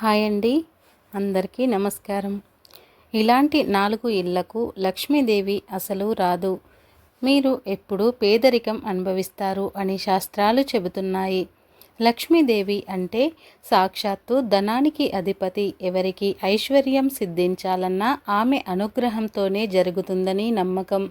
Hi అండి. అందరికీ నమస్కారం. ఇలాంటి నాలుగు ఇళ్ళకు లక్ష్మీదేవి అసలు రాదు. మీరు ఎప్పుడు పేదరికం అనుభవిస్తారు అని శాస్త్రాలు చెబుతున్నాయి. లక్ష్మీదేవి అంటే సాక్షాత్తు ధనానికి అధిపతి ఎవరికి ఐశ్వర్యం సిద్ధించాలన్నా ఆమె అనుగ్రహంతోనే జరుగుతుందని నమ్మకం.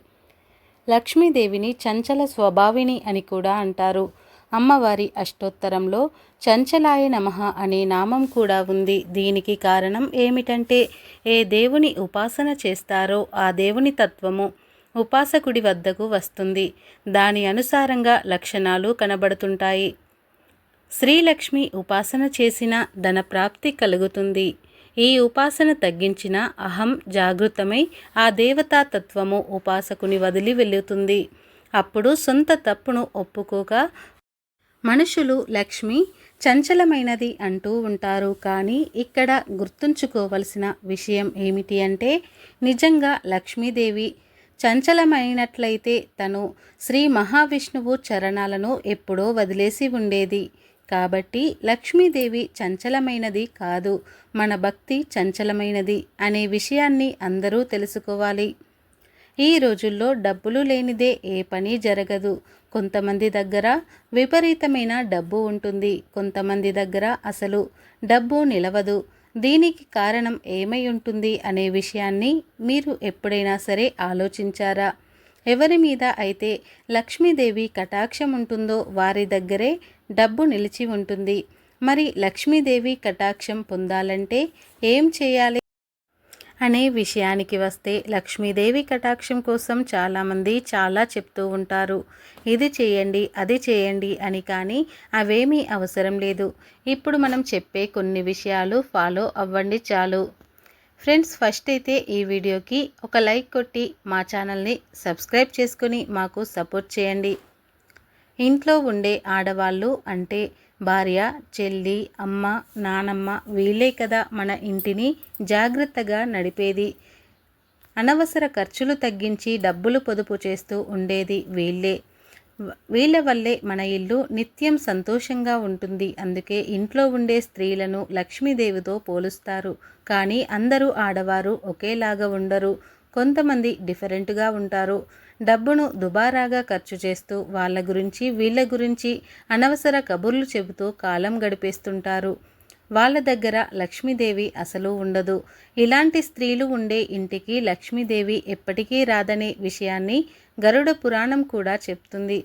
లక్ష్మీదేవిని చంచల స్వభావిని అని కూడా అంటారు. అమ్మవారి అష్టోత్తరంలో చంచలాయ నమః అనే నామం కూడా ఉంది. దీనికి కారణం ఏమిటంటే ఏ దేవుని ఉపాసన చేస్తారో ఆ దేవుని తత్వము ఉపాసకుడి వద్దకు వస్తుంది. దాని అనుసారంగా లక్షణాలు కనబడుతుంటాయి. శ్రీలక్ష్మి ఉపాసన చేసిన ధనప్రాప్తి కలుగుతుంది. ఈ ఉపాసన తగ్గించిన అహం జాగృతమై ఆ దేవతా తత్వము ఉపాసకుని వదిలి వెళుతుంది అప్పుడు సొంత తప్పును ఒప్పుకోక మనుషులు లక్ష్మి చంచలమైనది అంటూ ఉంటారు. కానీ ఇక్కడ గుర్తుంచుకోవలసిన విషయం ఏమిటి అంటే నిజంగా లక్ష్మీదేవి చంచలమైనట్లయితే తను శ్రీ మహావిష్ణువు చరణాలను ఎప్పుడో వదిలేసి ఉండేది. కాబట్టి లక్ష్మీదేవి చంచలమైనది కాదు మన భక్తి చంచలమైనది అనే విషయాన్ని అందరూ తెలుసుకోవాలి. ఈ రోజుల్లో డబ్బులు లేనిదే ఏ పని జరగదు. కొంతమంది దగ్గర విపరీతమైన డబ్బు ఉంటుంది. కొంతమంది దగ్గర అసలు డబ్బు నిలవదు. దీనికి కారణం ఏమై ఉంటుంది అనే విషయాన్ని మీరు ఎప్పుడైనా సరే ఆలోచించారా? ఎవరి మీద అయితే లక్ష్మీదేవి కటాక్షం ఉంటుందో వారి దగ్గరే డబ్బు నిలిచి ఉంటుంది. మరి లక్ష్మీదేవి కటాక్షం పొందాలంటే ఏం చేయాలి? అనే విషయానికి వస్తే లక్ష్మీదేవి కటాక్షం కోసం చాలామంది చాలా చెప్తూ ఉంటారు. ఇది చేయండి అది చేయండి అని కానీ అవేమీ అవసరం లేదు. ఇప్పుడు మనం చెప్పే కొన్ని విషయాలు ఫాలో అవ్వండి చాలు. ఫ్రెండ్స్ ఫస్ట్ అయితే ఈ వీడియోకి ఒక లైక్ కొట్టి మా ఛానల్ని సబ్స్క్రైబ్ చేసుకుని మాకు సపోర్ట్ చేయండి. ఇంట్లో ఉండే ఆడవాళ్ళు అంటే భార్య చెల్లి అమ్మ నానమ్మ వీళ్ళే కదా మన ఇంటిని జాగ్రత్తగా నడిపేది. అనవసర ఖర్చులు తగ్గించి డబ్బులు పొదుపు చేస్తూ ఉండేది వీళ్ళే. వీళ్ళ వల్లే మన ఇల్లు నిత్యం సంతోషంగా ఉంటుంది. అందుకే ఇంట్లో ఉండే స్త్రీలను లక్ష్మీదేవితో పోలుస్తారు. కానీ అందరూ ఆడవారు ఒకేలాగా ఉండరు. కొంతమంది డిఫరెంట్గా ఉంటారు. డబ్బును దుబారాగా ఖర్చు చేస్తూ వాళ్ళ గురించి వీళ్ళ గురించి అనవసర కబుర్లు చెబుతూ కాలం గడిపేస్తుంటారు. వాళ్ళ దగ్గర లక్ష్మీదేవి అసలు ఉండదు. ఇలాంటి స్త్రీలు ఉండే ఇంటికి లక్ష్మీదేవి ఎప్పటికీ రాదనే విషయాన్ని గరుడ పురాణం కూడా చెప్తుంది.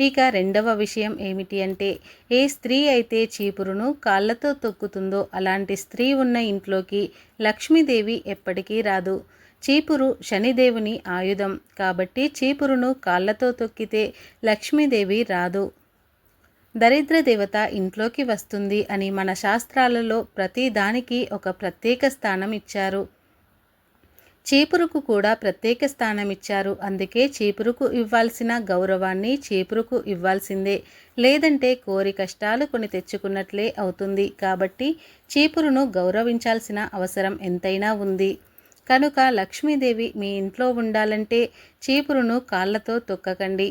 ఇక రెండవ విషయం ఏమిటి అంటే ఏ స్త్రీ అయితే చీపురును కాళ్ళతో తొక్కుతుందో అలాంటి స్త్రీ ఉన్న ఇంట్లోకి లక్ష్మీదేవి ఎప్పటికీ రాదు. చీపురు శనిదేవుని ఆయుధం. కాబట్టి చీపురును కాళ్ళతో తొక్కితే లక్ష్మీదేవి రాదు. దరిద్ర దేవత ఇంట్లోకి వస్తుంది అని మన శాస్త్రాలలో ప్రతి దానికి ఒక ప్రత్యేక స్థానం ఇచ్చారు. చీపురుకు కూడా ప్రత్యేక స్థానం ఇచ్చారు. అందుకే చీపురుకు ఇవ్వాల్సిన గౌరవాన్ని చీపురుకు ఇవ్వాల్సిందే. లేదంటే కోరి కష్టాలు కొని తెచ్చుకున్నట్లే అవుతుంది. కాబట్టి చీపురును గౌరవించాల్సిన అవసరం ఎంతైనా ఉంది. కనుక లక్ష్మీదేవి మీ ఇంట్లో ఉండాలంటే చీపురును కాళ్ళతో తొక్కకండి.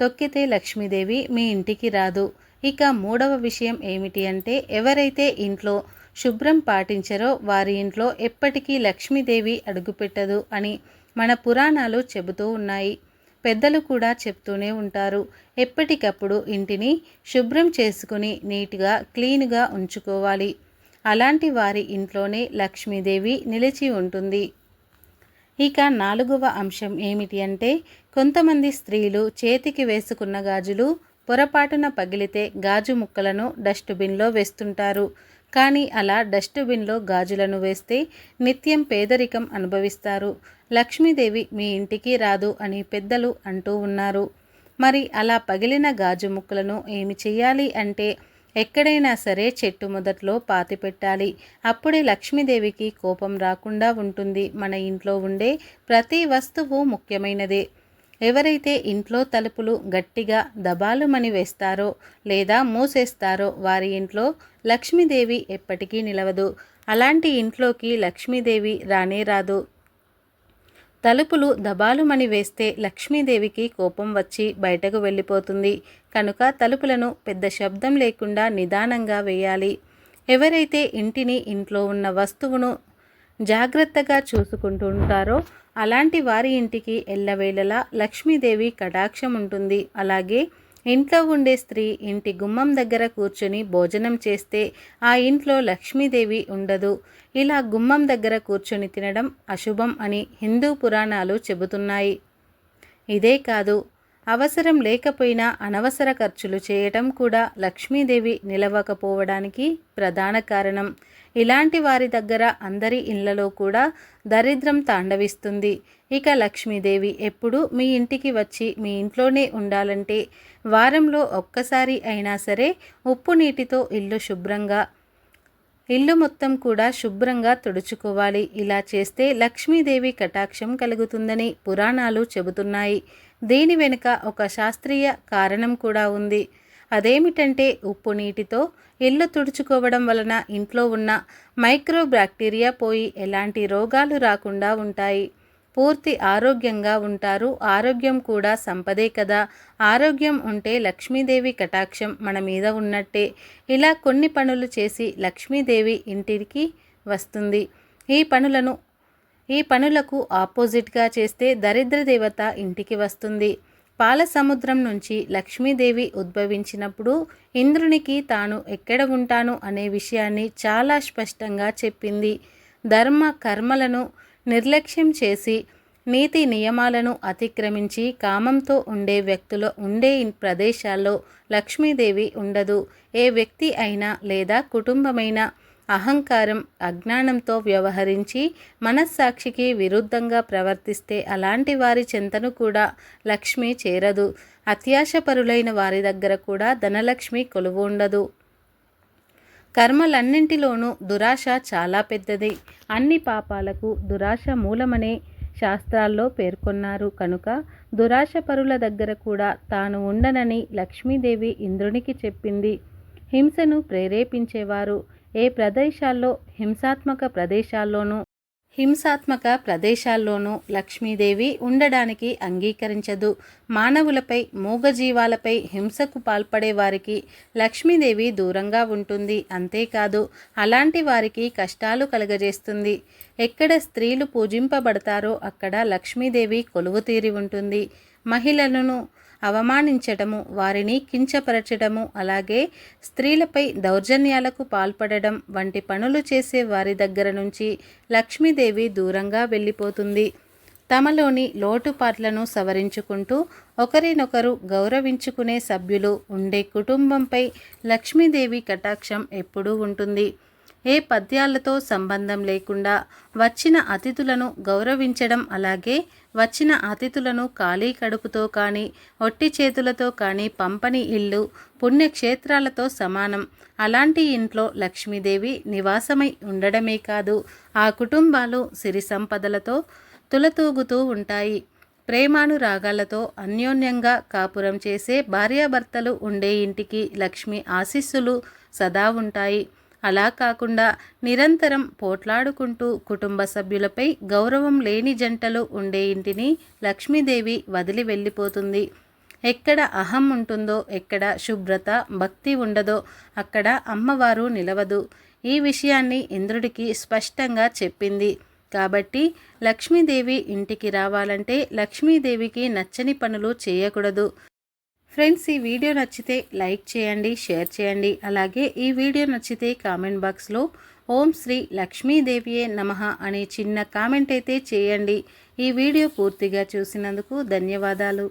తొక్కితే లక్ష్మీదేవి మీ ఇంటికి రాదు. ఇక మూడవ విషయం ఏమిటి అంటే ఎవరైతే ఇంట్లో శుభ్రం పాటించరో వారి ఇంట్లో ఎప్పటికీ లక్ష్మీదేవి అడుగుపెట్టదు అని మన పురాణాలు చెబుతూ ఉన్నాయి. పెద్దలు కూడా చెప్తూనే ఉంటారు. ఎప్పటికప్పుడు ఇంటిని శుభ్రం చేసుకుని నీట్గా క్లీన్గా ఉంచుకోవాలి. అలాంటి వారి ఇంట్లోనే లక్ష్మీదేవి నిలిచి ఉంటుంది. ఇక నాలుగవ అంశం ఏమిటి అంటే కొంతమంది స్త్రీలు చేతికి వేసుకున్న గాజులు పొరపాటున పగిలితే గాజు ముక్కలను డస్ట్బిన్లో వేస్తుంటారు. కానీ అలా డస్ట్బిన్లో గాజులను వేస్తే నిత్యం పేదరికం అనుభవిస్తారు. లక్ష్మీదేవి మీ ఇంటికి రాదు అని పెద్దలు అంటూ ఉన్నారు. మరి అలా పగిలిన గాజు ముక్కలను ఏమి చేయాలి అంటే ఎక్కడైనా సరే చెట్టు మొదట్లో పాతి పెట్టాలి. అప్పుడే లక్ష్మీదేవికి కోపం రాకుండా ఉంటుంది. మన ఇంట్లో ఉండే ప్రతి వస్తువు ముఖ్యమైనదే. ఎవరైతే ఇంట్లో తలుపులు గట్టిగా దబాలుమని వేస్తారో లేదా మూసేస్తారో వారి ఇంట్లో లక్ష్మీదేవి ఎప్పటికీ నిలవదు. అలాంటి ఇంట్లోకి లక్ష్మీదేవి రానే రాదు. తలుపులు దబాలుమని వేస్తే లక్ష్మీదేవికి కోపం వచ్చి బయటకు వెళ్ళిపోతుంది. కనుక తలుపులను పెద్ద శబ్దం లేకుండా నిదానంగా వేయాలి. ఎవరైతే ఇంటిని ఇంట్లో ఉన్న వస్తువును జాగ్రత్తగా చూసుకుంటూ ఉంటారో అలాంటి వారి ఇంటికి ఎల్లవేళలా లక్ష్మీదేవి కటాక్షం ఉంటుంది. అలాగే ఇంట్లో ఉండే స్త్రీ ఇంటి గుమ్మం దగ్గర కూర్చుని భోజనం చేస్తే ఆ ఇంట్లో లక్ష్మీదేవి ఉండదు. ఇలా గుమ్మం దగ్గర కూర్చొని తినడం అశుభం అని హిందూ పురాణాలు చెబుతున్నాయి. ఇదే కాదు అవసరం లేకపోయినా అనవసర ఖర్చులు చేయటం కూడా లక్ష్మీదేవి నిలవకపోవడానికి ప్రధాన కారణం. ఇలాంటి వారి దగ్గర అందరి ఇళ్ళలో కూడా దరిద్రం తాండవిస్తుంది. ఇక లక్ష్మీదేవి ఎప్పుడు మీ ఇంటికి వచ్చి మీ ఇంట్లోనే ఉండాలంటే వారంలో ఒక్కసారి అయినా సరే ఉప్పు నీటితో ఇల్లు శుభ్రంగా ఇల్లు మొత్తం కూడా శుభ్రంగా తుడుచుకోవాలి. ఇలా చేస్తే లక్ష్మీదేవి కటాక్షం కలుగుతుందని పురాణాలు చెబుతున్నాయి. దీని వెనుక ఒక శాస్త్రీయ కారణం కూడా ఉంది. అదేమిటంటే ఉప్పు నీటితో ఇల్లు తుడుచుకోవడం వలన ఇంట్లో ఉన్న మైక్రో బ్యాక్టీరియా పోయి ఎలాంటి రోగాలు రాకుండా ఉంటాయి. పూర్తి ఆరోగ్యంగా ఉంటారు. ఆరోగ్యం కూడా సంపదే కదా. ఆరోగ్యం ఉంటే లక్ష్మీదేవి కటాక్షం మన మీద ఉన్నట్టే. ఇలా కొన్ని పనులు చేసి లక్ష్మీదేవి ఇంటికి వస్తుంది. ఈ పనులను ఈ పనులకు ఆపోజిట్గా చేస్తే దరిద్ర దేవత ఇంటికి వస్తుంది. పాల సముద్రం నుంచి లక్ష్మీదేవి ఉద్భవించినప్పుడు ఇంద్రునికి తాను ఎక్కడ ఉంటాను అనే విషయాన్ని చాలా స్పష్టంగా చెప్పింది. ధర్మ కర్మలను నిర్లక్ష్యం చేసి నీతి నియమాలను అతిక్రమించి కామంతో ఉండే వ్యక్తులు ఉండే ప్రదేశాల్లో లక్ష్మీదేవి ఉండదు. ఏ వ్యక్తి అయినా లేదా కుటుంబమైనా అహంకారం అజ్ఞానంతో వ్యవహరించి మనస్సాక్షికి విరుద్ధంగా ప్రవర్తిస్తే అలాంటి వారి చింతను కూడా లక్ష్మి చేరదు. అత్యాశపరులైన వారి దగ్గర కూడా ధనలక్ష్మి కొలువు ఉండదు. కర్మలన్నింటిలోనూ దురాశ చాలా పెద్దది. అన్ని పాపాలకు దురాశ మూలమనే శాస్త్రాల్లో పేర్కొన్నారు. కనుక దురాశపరుల దగ్గర కూడా తాను ఉండనని లక్ష్మీదేవి ఇంద్రునికి చెప్పింది. హింసను ప్రేరేపించేవారు. ఏ ప్రదేశాల్లో? హింసాత్మక ప్రదేశాల్లోనూ? హింసాత్మక ప్రదేశాల్లోనూ లక్ష్మీదేవి ఉండడానికి అంగీకరించదు. మానవులపై మూగజీవాలపై హింసకు పాల్పడే వారికి లక్ష్మీదేవి దూరంగా ఉంటుంది. అంతేకాదు అలాంటి వారికి కష్టాలు కలగజేస్తుంది. ఎక్కడ స్త్రీలు పూజింపబడతారో అక్కడ లక్ష్మీదేవి కొలువు తీరి ఉంటుంది. మహిళలను అవమానించటము వారిని కించపరచడము అలాగే స్త్రీలపై దౌర్జన్యాలకు పాల్పడడం వంటి పనులు చేసే వారి దగ్గర నుంచి లక్ష్మీదేవి దూరంగా వెళ్ళిపోతుంది. తమలోని లోటుపాట్లను సవరించుకుంటూ ఒకరినొకరు గౌరవించుకునే సభ్యులు ఉండే కుటుంబంపై లక్ష్మీదేవి కటాక్షం ఎప్పుడూ ఉంటుంది. ఏ పద్యాలతో సంబంధం లేకుండా వచ్చిన అతిథులను గౌరవించడం అలాగే వచ్చిన అతిథులను ఖాళీ కడుపుతో కానీ ఒట్టి చేతులతో కానీ పంపని ఇల్లు పుణ్యక్షేత్రాలతో సమానం. అలాంటి ఇంట్లో లక్ష్మీదేవి నివాసమై ఉండడమే కాదు ఆ కుటుంబాలు సిరి సంపదలతో తులతూగుతూ ఉంటాయి. ప్రేమానురాగాలతో అన్యోన్యంగా కాపురం చేసే భార్యాభర్తలు ఉండే ఇంటికి లక్ష్మి ఆశీస్సులు సదా ఉంటాయి. అలా కాకుండా నిరంతరం పోట్లాడుకుంటూ కుటుంబ సభ్యులపై గౌరవం లేని జంటలు ఉండే ఇంటిని లక్ష్మీదేవి వదిలి వెళ్ళిపోతుంది. ఎక్కడ అహం ఉంటుందో ఎక్కడ శుభ్రత భక్తి ఉండదో అక్కడ అమ్మవారు నిలవదు. ఈ విషయాన్ని ఇంద్రుడికి స్పష్టంగా చెప్పింది. కాబట్టి లక్ష్మీదేవి ఇంటికి రావాలంటే లక్ష్మీదేవికి నచ్చని పనులు చేయకూడదు. ఫ్రెండ్స్ ఈ వీడియో నచ్చితే లైక్ చేయండి షేర్ చేయండి. అలాగే ఈ వీడియో నచ్చితే కామెంట్ బాక్స్లో ఓం శ్రీ లక్ష్మీదేవియే నమ అనే చిన్న కామెంట్ అయితే చేయండి. ఈ వీడియో పూర్తిగా చూసినందుకు ధన్యవాదాలు.